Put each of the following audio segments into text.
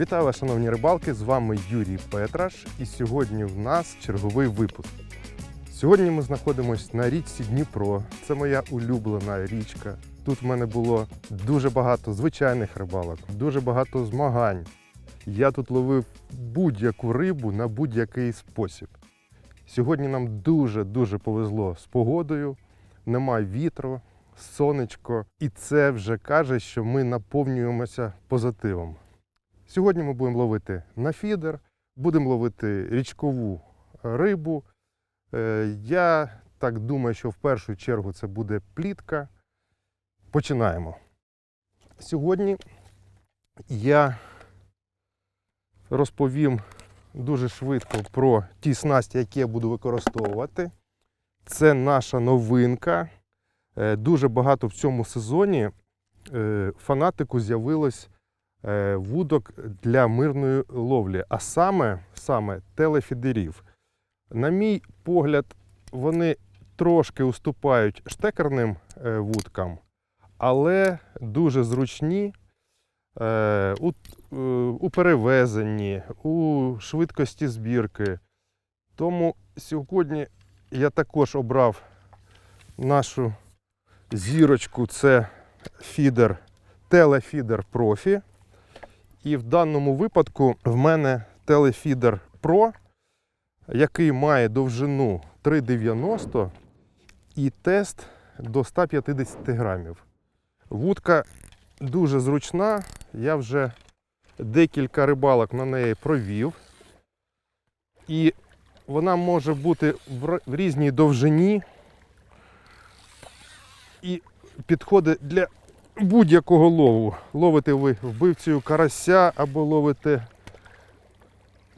Вітаю вас, шановні рибалки! З вами Юрій Петраш, і сьогодні в нас черговий випуск. Сьогодні ми знаходимося на річці Дніпро. Це моя улюблена річка. Тут в мене було дуже багато звичайних рибалок, дуже багато змагань. Я тут ловив будь-яку рибу на будь-який спосіб. Сьогодні нам дуже-дуже повезло з погодою, немає вітру, сонечко, і це вже каже, що ми наповнюємося позитивом. Сьогодні ми будемо ловити на фідер, будемо ловити річкову рибу. Е, Я так думаю, що в першу чергу це буде плітка. Починаємо. Сьогодні я розповім дуже швидко про ті снасті, які я буду використовувати. Це наша новинка. Е, Дуже багато в цьому сезоні е, фанатику з'явилось е, вудок для мирної ловлі, а саме, саме телефідерів. На мій погляд, вони трошки уступають штекерним е, вудкам, але дуже зручні е, у, е, у перевезенні, у швидкості збірки. Тому сьогодні я також обрав нашу зірочку, це фідер, телефідер профі. І в даному випадку в мене телефідер Pro, який має довжину 3,90 і тест до 150 грамів. Вудка дуже зручна, я вже декілька рибалок на неї провів. І вона може бути в різній довжині і підходить для будь-якого лову. Ловите ви вбивцею карася або ловите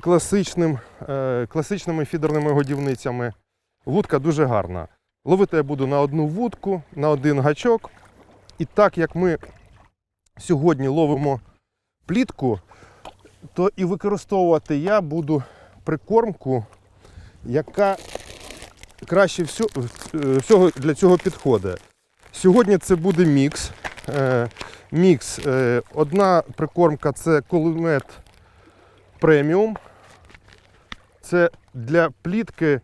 класичним, е, класичними фідерними годівницями. Вудка дуже гарна. Ловити я буду на одну вудку, на один гачок. І так як ми сьогодні ловимо плітку, то і використовувати я буду прикормку, яка краще всього, всього для цього підходить. Сьогодні це буде мікс. Е, Мікс. Е, Одна прикормка це кулемет преміум. Це для плітки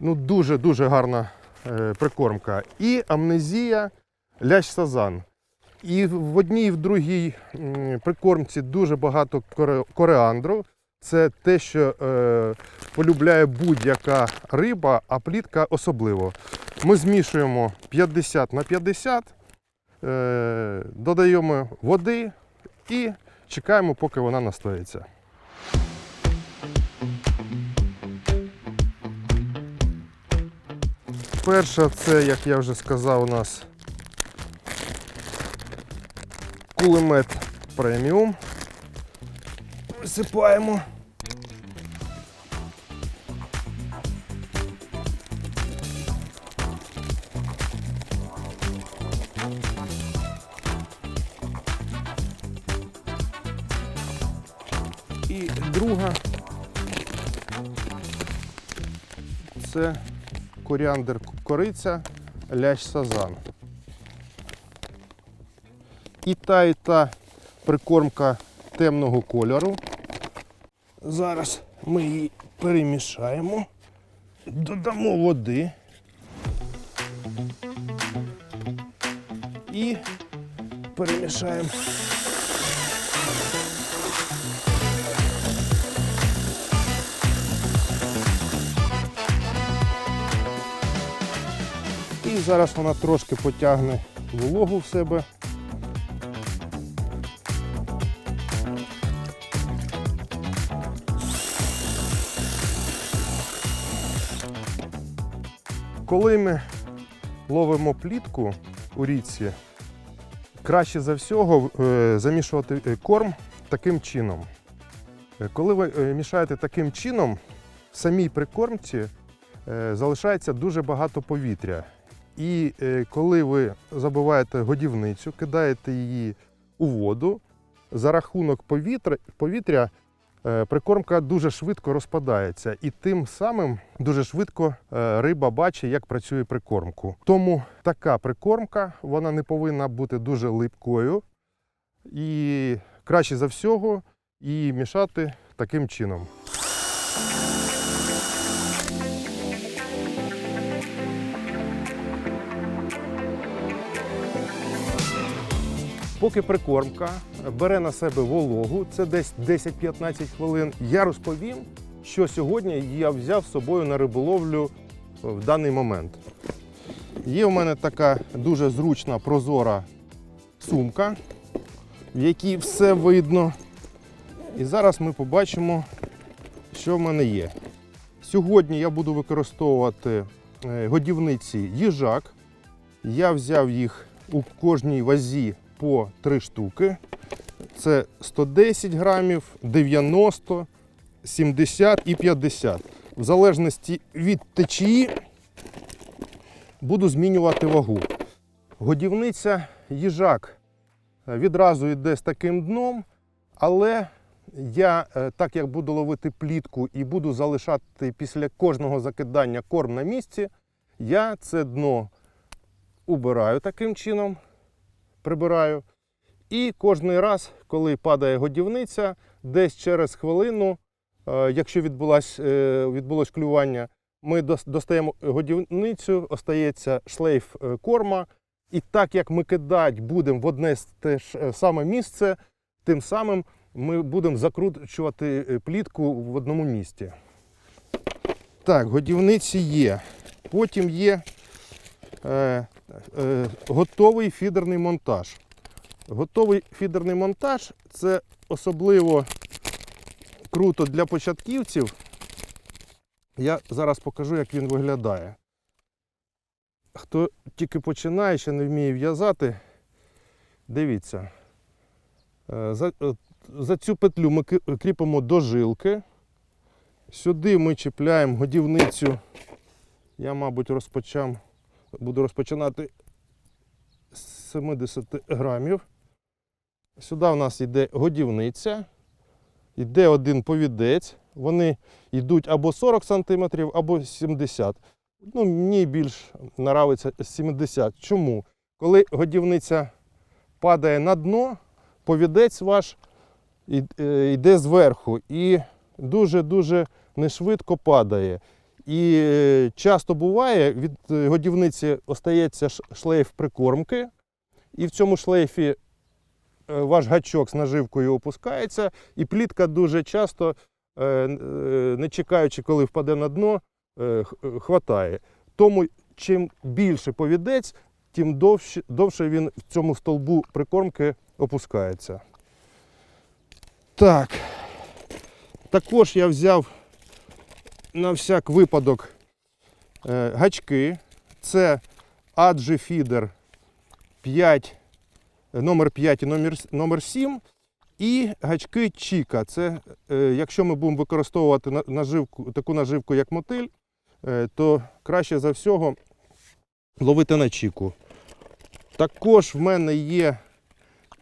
ну, дуже-дуже гарна е, прикормка. І амнезія лящ сазан. І в одній і в другій прикормці дуже багато кореандру. Це те, що е, полюбляє будь-яка риба, а плітка особливо. Ми змішуємо 50 на 50, е, додаємо води і чекаємо, поки вона настоїться. Перша це, як я вже сказав, у нас кулемет преміум. Висипаємо. І друга це коріандр кориця, лящ сазан. І та, і та прикормка темного кольору. Зараз ми її перемішаємо, додамо води і перемішаємо. І зараз вона трошки потягне вологу в себе. Коли ми ловимо плітку у річці, краще за всього е, замішувати е, корм таким чином. Е, Коли ви мішаєте таким чином, в самій прикормці залишається дуже багато повітря. І е, коли ви забиваєте годівницю, кидаєте її у воду, за рахунок повітря, повітря е, прикормка дуже швидко розпадається, і тим самим дуже швидко е, риба бачить, як працює прикормку. Тому така прикормка вона не повинна бути дуже липкою. І краще за всього і мішати таким чином. Поки прикормка бере на себе вологу, це десь 10-15 хвилин, я розповім, що сьогодні я взяв з собою на риболовлю в даний момент. Є у мене така дуже зручна прозора сумка, в якій все видно. І зараз ми побачимо, що в мене є. Сьогодні я буду використовувати е, годівниці їжак. Я взяв їх у кожній вазі по 3 штуки. Це 110 грамів, 90, 70 і 50. В залежності від течії буду змінювати вагу. Годівниця їжак відразу йде з таким дном, але я, е, так як буду ловити плітку і буду залишати після кожного закидання корм на місці, я це дно убираю таким чином, прибираю. І кожний раз, коли падає годівниця, десь через хвилину, е, якщо е, відбулось клювання, ми достаємо годівницю, остається шлейф е, корма. І так як ми кидати будемо в одне те ж саме місце, тим самим ми будемо закручувати плітку в одному місці. Так, годівниці є. Потім є готовий фідерний монтаж. Готовий фідерний монтаж це особливо круто для початківців. Я зараз покажу, як він виглядає. Хто тільки починає, ще не вміє в'язати, дивіться. Е, За, е, за цю петлю ми кріпимо до жилки. Сюди ми чіпляємо годівницю. Я, мабуть, розпочам, буду розпочинати з 70 грамів. Сюди в нас йде годівниця, йде один повідець. Вони йдуть або 40 см, або 70 Ну, мені більш нравиться 70. Чому? Коли годівниця падає на дно, повідець ваш е, йде зверху і дуже-дуже нешвидко падає. І е, часто буває, від е, годівниці остається шлейф прикормки, і в цьому шлейфі е, ваш гачок з наживкою опускається, і плітка дуже часто, не чекаючи, коли впаде на дно, хватає. Тому чим більше повідець, тим довше, довше він в цьому столбу прикормки опускається. Так. Також я взяв на всяк випадок е, гачки. Це Adji Feeder 5, номер 5 і номер, номер 7. І гачки Чіка. Це е, якщо ми будемо використовувати наживку, таку наживку, як мотиль, е, то краще за всього ловити на чіку. Також в мене є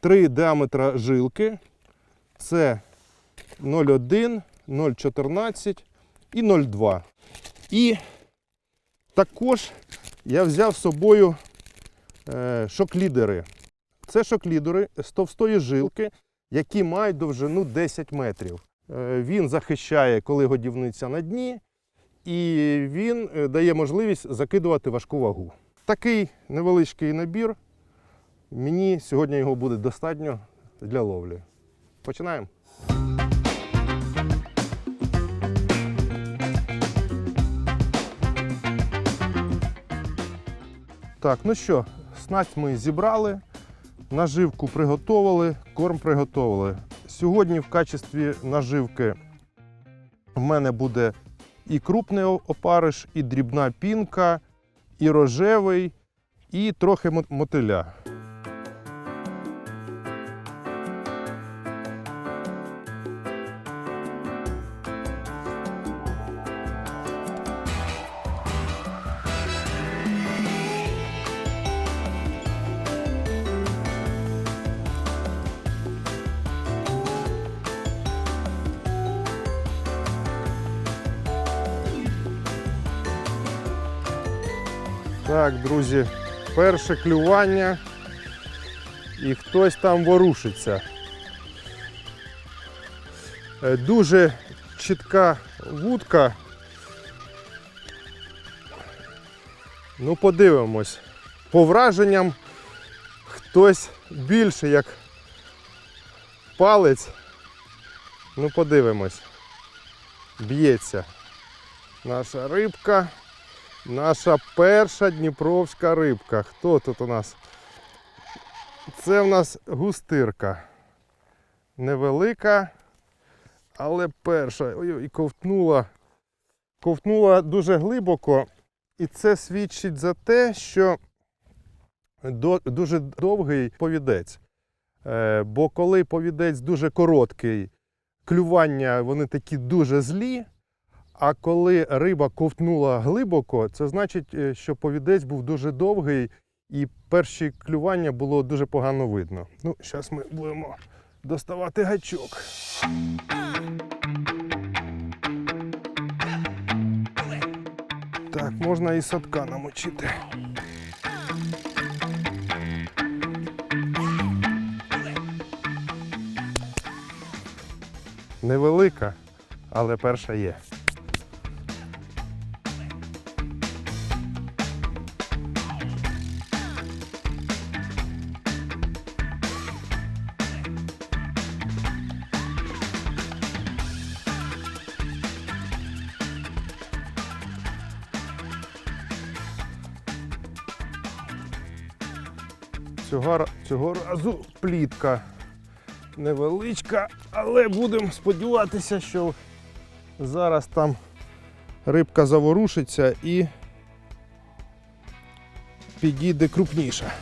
три діаметра жилки. Це 0,1, 0,14 і 0,2. І також я взяв з собою е, шоклідери. Це шоклідери з товстої жилки, які мають довжину 10 метрів. Е, Він захищає, коли годівниця на дні, і він е, дає можливість закидувати важку вагу. Такий невеличкий набір. Мені сьогодні його буде достатньо для ловлі. Починаємо. Так, ну що, снасть ми зібрали, наживку приготували, корм приготували. Сьогодні в качестві наживки в мене буде і крупний опариш, і дрібна пінка, і рожевий, і трохи мотиля. Так, друзі, перше клювання і хтось там ворушиться. Е, Дуже чітка вудка. Ну, подивимось. По враженням хтось більше як палець. Ну, подивимось. Б'ється. Наша рибка. Наша перша дніпровська рибка. Хто тут у нас? Це в нас густирка. Невелика, але перша. Ой, і ковтнула. Ковтнула дуже глибоко. І це свідчить за те, що дуже довгий повідець. Е, бо коли повідець дуже короткий, клювання вони такі дуже злі. А коли риба ковтнула глибоко, це значить, е, що повідець був дуже довгий і перші клювання було дуже погано видно. Ну, зараз ми будемо доставати гачок. Так, можна і садка намочити. Невелика, але перша є. Цього, цього разу плітка невеличка, але будемо сподіватися, що зараз там рибка заворушиться і підійде крупніша.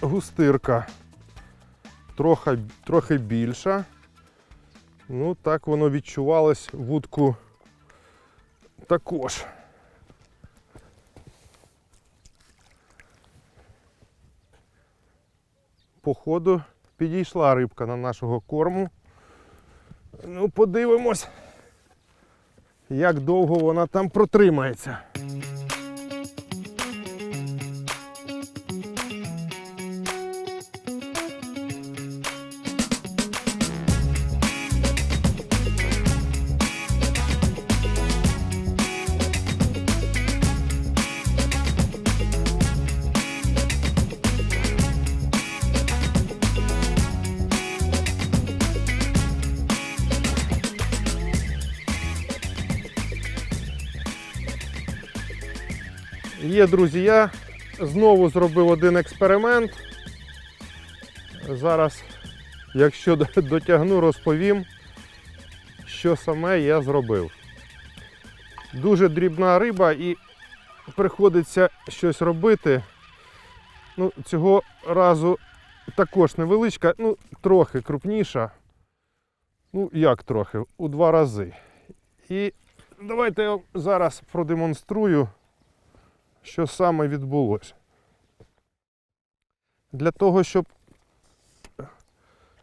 Густирка. Трохи, трохи більша. Ну, так воно відчувалось вудку також. Походу підійшла рибка на нашого корму. Ну, подивимось, як довго вона там протримається. Є, друзі, знову зробив один експеримент. Зараз, якщо дотягну, розповім, що саме я зробив. Дуже дрібна риба і приходиться щось робити. Ну, цього разу також невеличка, ну, трохи крупніша. Ну, як трохи, у два рази. І давайте я зараз продемонструю що саме відбулося. Для того, щоб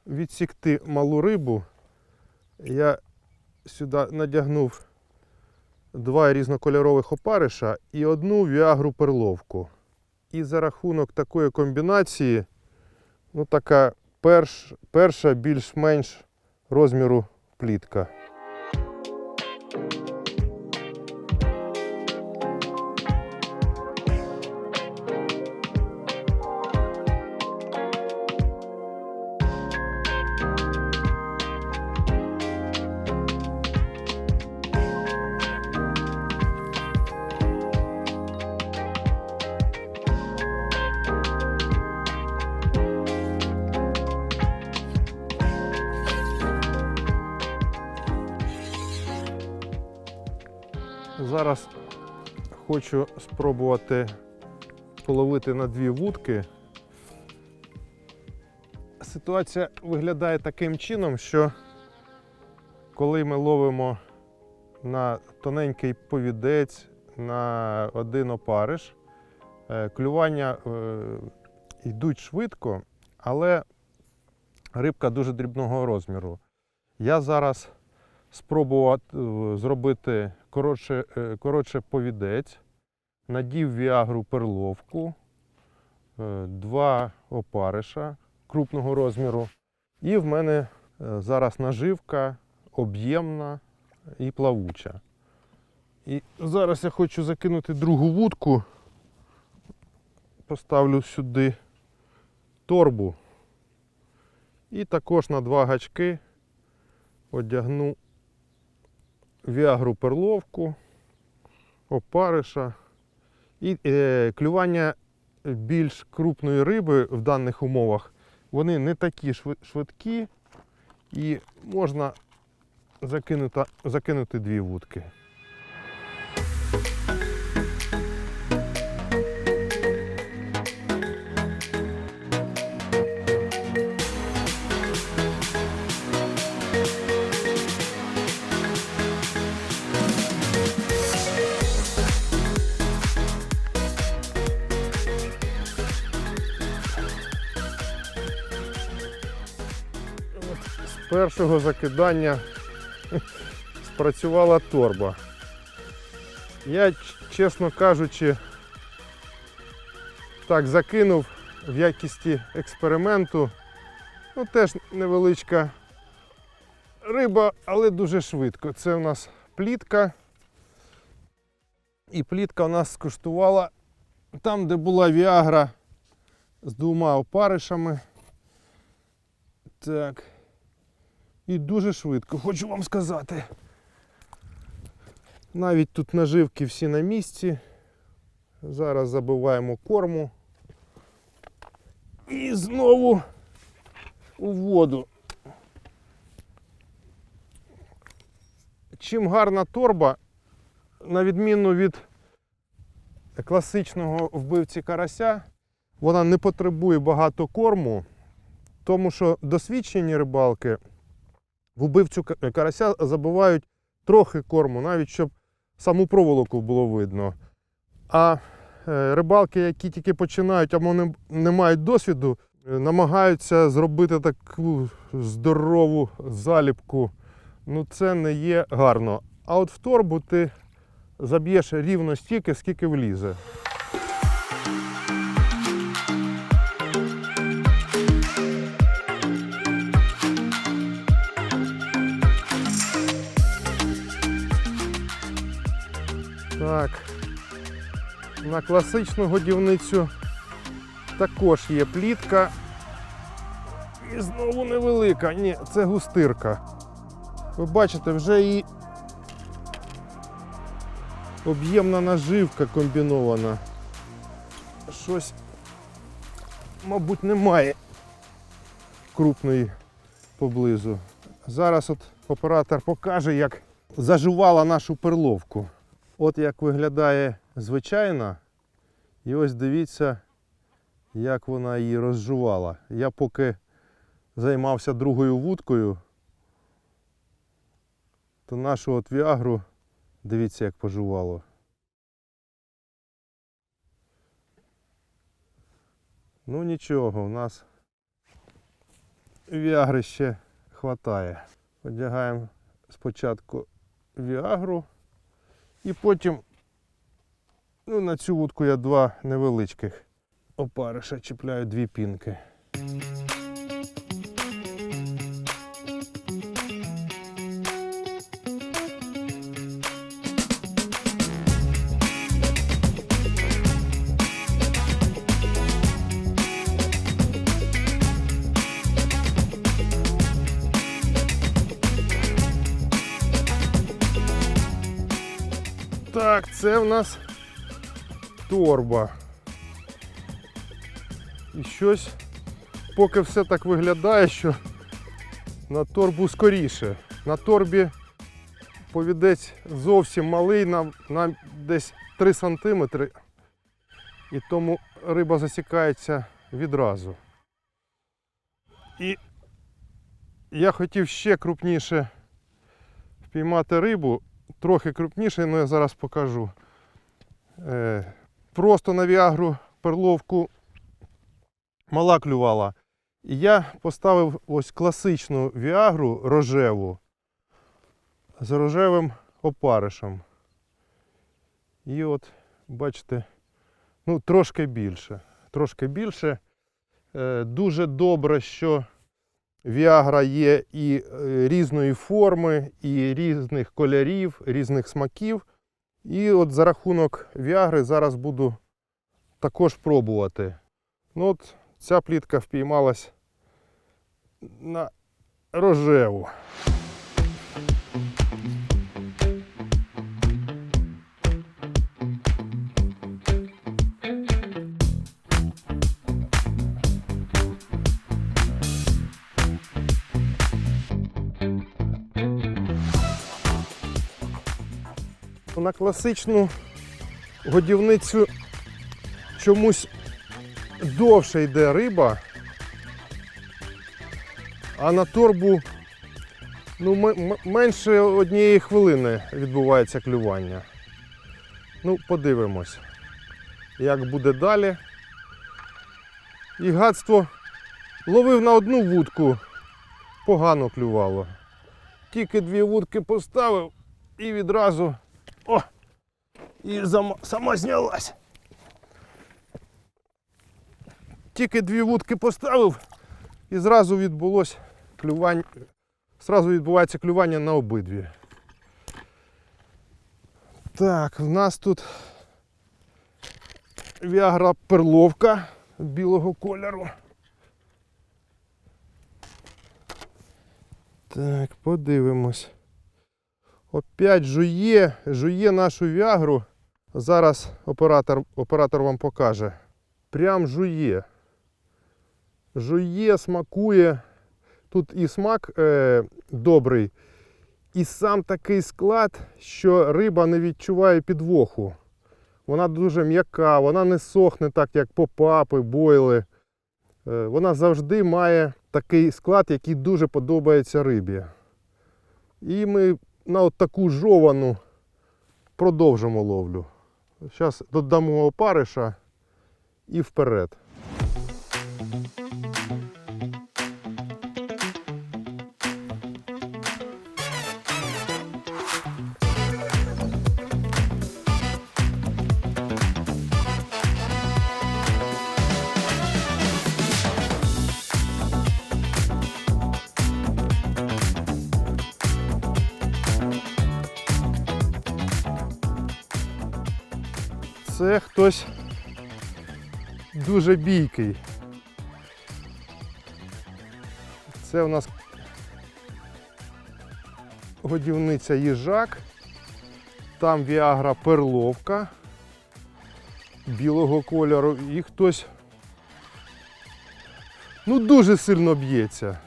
відсікти малу рибу, я сюди надягнув два різнокольорових опариша і одну віагру перловку. І за рахунок такої комбінації, ну така перш, перша більш-менш розміру плітка. Зараз хочу спробувати половити на дві вудки. Ситуація виглядає таким чином, що коли ми ловимо на тоненький повідець, на один опариш. Е, Клювання е, йдуть швидко, але рибка дуже дрібного розміру. Я зараз спробував е, зробити коротше, е, коротше повідець, надів віагру перловку, е, два опариша крупного розміру. І в мене зараз наживка об'ємна і плавуча. І зараз я хочу закинути другу вудку. Поставлю сюди торбу. І також на два гачки одягну віагру перловку, опариша. І е, клювання більш крупної риби в даних умовах, вони не такі швидкі і можна закинути, закинути дві вудки. Першого закидання спрацювала торба. Я, чесно кажучи, так закинув в якісті експерименту. Ну, теж невеличка риба, але дуже швидко. Це у нас плітка. І плітка у нас скуштувала там, де була віагра з двома опаришами. Так. І дуже швидко, хочу вам сказати. Навіть тут наживки всі на місці. Зараз забиваємо корму. І знову у воду. Чим гарна торба, на відміну від класичного вбивці карася, вона не потребує багато корму, тому що досвідчені рибалки в убивцю карася забивають трохи корму, навіть щоб саму проволоку було видно. А е, рибалки, які тільки починають або не, не мають досвіду, е, намагаються зробити таку здорову заліпку. Ну це не є гарно. А от в торбу ти заб'єш рівно стільки, скільки влізе. На класичну годівницю також є плітка. І знову невелика. Ні, це густирка. Ви бачите, вже і об'ємна наживка комбінована. Щось, мабуть, немає крупної поблизу. Зараз от оператор покаже, як заживала нашу перловку. От як виглядає звичайна. І ось дивіться, як вона її розжувала. Я поки займався другою вудкою, то нашу от віагру, дивіться, як пожувало. Ну нічого, у нас віагри ще хватає. Одягаємо спочатку віагру. І потім ну, на цю вудку я два невеличких опариша чіпляю дві пінки. Так, це в нас торба. І щось, поки все так виглядає, що на торбу скоріше. На торбі повідець зовсім малий, на, на десь 3 сантиметри. І тому риба засікається відразу. І я хотів ще крупніше впіймати рибу, трохи крупніше, але я зараз покажу. Просто на віагру перловку мала клювала. І я поставив ось класичну віагру рожеву з рожевим опаришем. І от, бачите, ну, трошки більше. Трошки більше. Е, дуже добре, що Віагра є і е, різної форми, і різних кольорів, різних смаків. І от за рахунок Віагри зараз буду також пробувати. Ну от ця плітка впіймалась на рожеву. На класичну годівницю чомусь довше йде риба, а на торбу ну, менше однієї хвилини відбувається клювання. Ну, подивимось, як буде далі. І гадство ловив на одну вудку, погано клювало. Тільки дві вудки поставив і відразу! І сама знялась. Тільки дві вудки поставив і зразу відбулось клювання. Зразу відбувається клювання на обидві. Так, в нас тут віагра перловка білого кольору. Так, подивимось. Опять жує, жує нашу віагру. Зараз оператор, оператор вам покаже. Прям жує. Жує, смакує. Тут і смак е, добрий, і сам такий склад, що риба не відчуває підвоху. Вона дуже м'яка, вона не сохне так, як попапи, бойли. Е, вона завжди має такий склад, який дуже подобається рибі. І ми на от таку жовану продовжимо ловлю. Зараз додамо опариша і вперед. Хтось дуже бійкий. Це у нас годівниця їжак, там Віагра перловка білого кольору і хтось ну дуже сильно б'ється.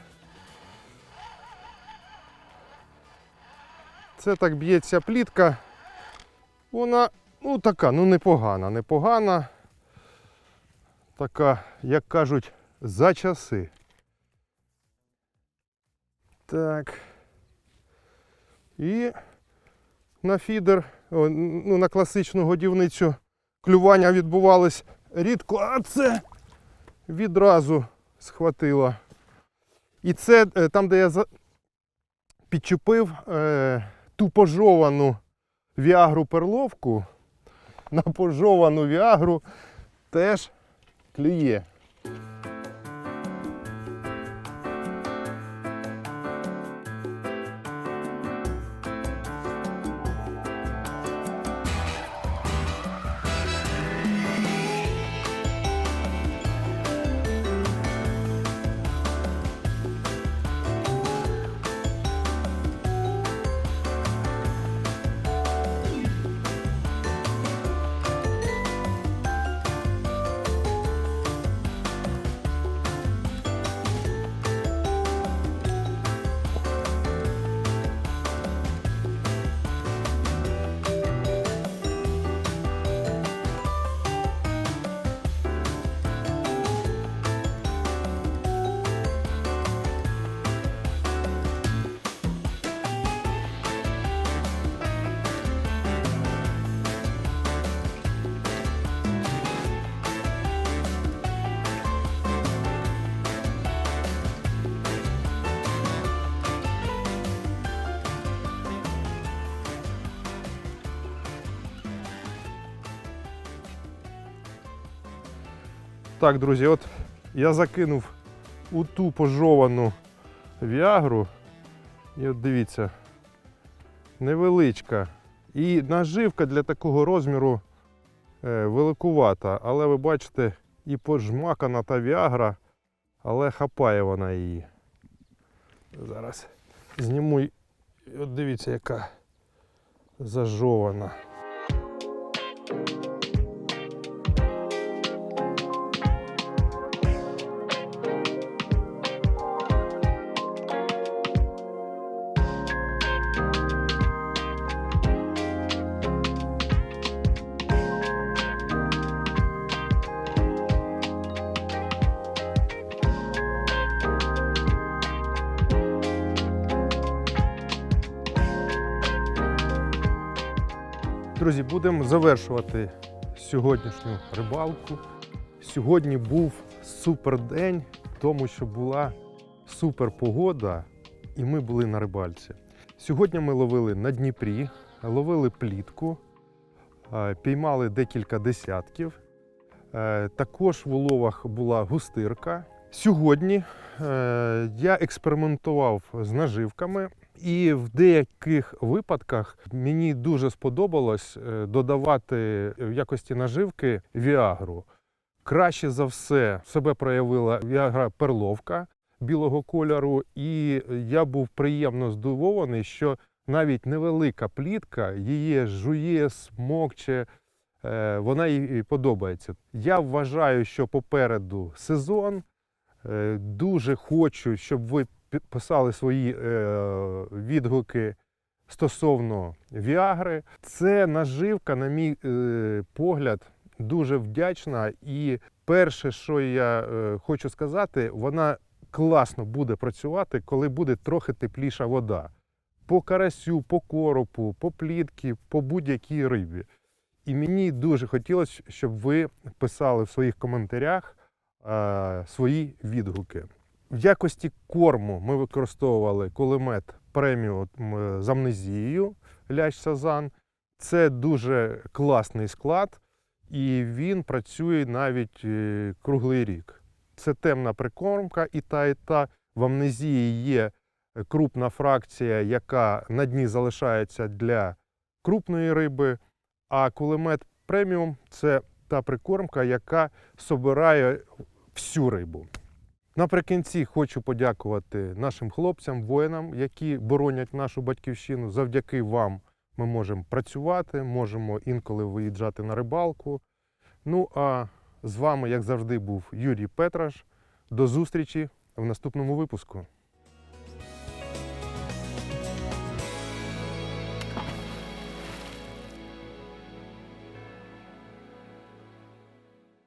Це так б'ється плітка. Вона Ну, така, ну непогана, непогана. Така, як кажуть, за часи. Так. І на фідер, ну, на класичну годівницю клювання відбувалось рідко, а це відразу схватило. І це е, там, де я за... підчепив е, ту пожовану віагру перловку на пожовану віагру теж клює. Так, друзі, от я закинув у ту пожовану віагру. І от дивіться, невеличка. І наживка для такого розміру е, великувата. Але ви бачите, і пожмакана та віагра, але хапає вона її. Зараз зніму. і От дивіться, яка зажована. Друзі, будемо завершувати сьогоднішню рибалку. Сьогодні був супер день, тому що була супер погода, і ми були на рибальці. Сьогодні ми ловили на Дніпрі, ловили плітку, е, піймали декілька десятків. Е, Також в уловах була густирка. Сьогодні е, я експериментував з наживками, і в деяких випадках мені дуже сподобалось е, додавати в якості наживки віагру. Краще за все себе проявила віагра перловка білого кольору, і я був приємно здивований, що навіть невелика плітка її жує, смокче, е, вона їй подобається. Я вважаю, що попереду сезон. Е, Дуже хочу, щоб ви писали свої е, відгуки стосовно Віагри. Це наживка, на мій е, погляд, дуже вдячна. І перше, що я е, хочу сказати, вона класно буде працювати, коли буде трохи тепліша вода. По карасю, по коропу, по плітки, по будь-якій рибі. І мені дуже хотілося, щоб ви писали в своїх коментарях е, свої відгуки. В якості корму ми використовували кулемет преміум з амнезією лящ Сазан. Це дуже класний склад, і він працює навіть е, круглий рік. Це темна прикормка, і та, і та. В амнезії є крупна фракція, яка на дні залишається для крупної риби, а кулемет преміум це та прикормка, яка собирає всю рибу. Наприкінці хочу подякувати нашим хлопцям, воїнам, які боронять нашу батьківщину. Завдяки вам ми можемо працювати, можемо інколи виїжджати на рибалку. Ну а з вами, як завжди, був Юрій Петраш. До зустрічі в наступному випуску.